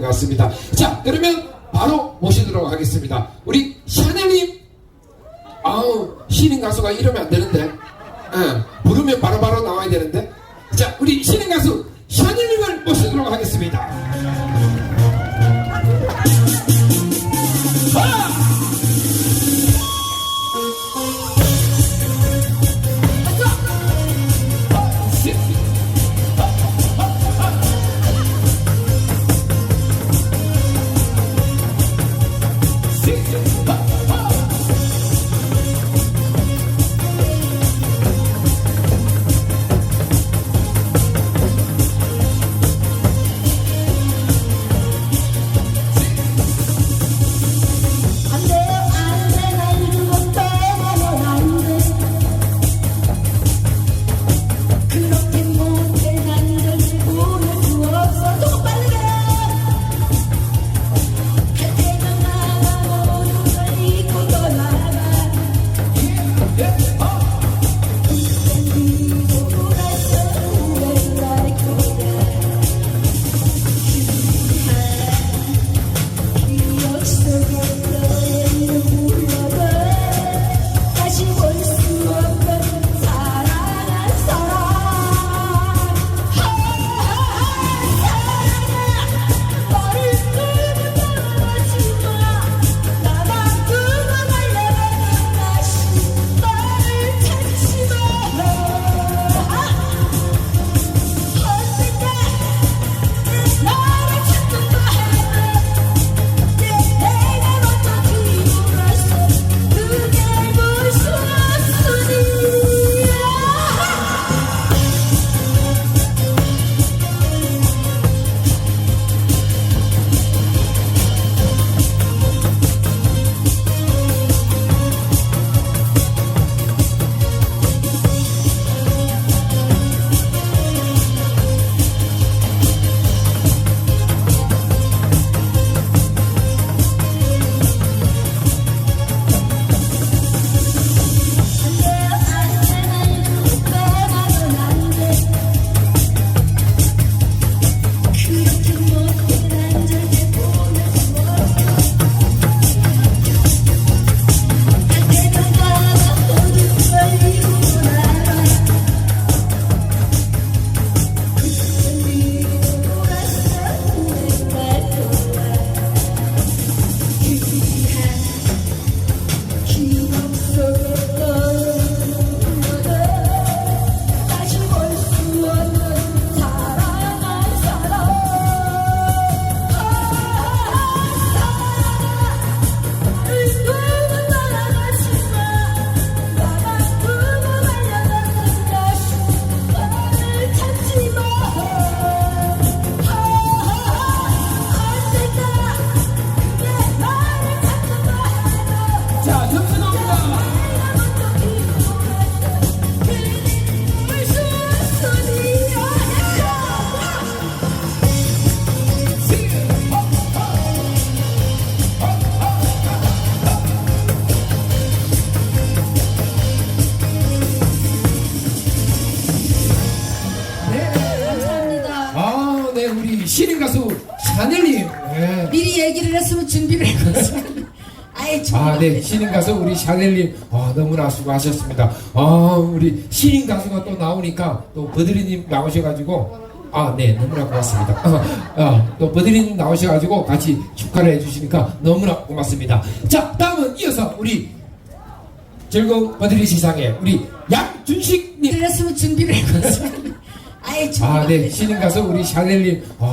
것 같습니다. 자, 그러면 바로 모시도록 하겠습니다. 우리 샤넬님, 아우 신인 가수가 이러면 안 되는데, 예, 부르면 바로 바로 신인 가수 샤넬님. 네. 미리 얘기를 했으면 준비를 해봤어요. 아예 아, 네, 신인 가수 우리 샤넬님, 아, 너무나 수고하셨습니다. 아, 우리 신인 가수가 또 나오니까 또 버드리님 나오셔가지고, 아, 네, 너무나 고맙습니다. 아, 아, 또 버드리님 나오셔가지고 같이 축하를 해주시니까 너무나 고맙습니다. 자, 다음은 이어서 우리 즐거운 버드리 시상에 우리 양준식님. 얘기를 했으면 준비를 해봤어요. 아예 아, 네, 신인 가수 우리 샤넬님. 아,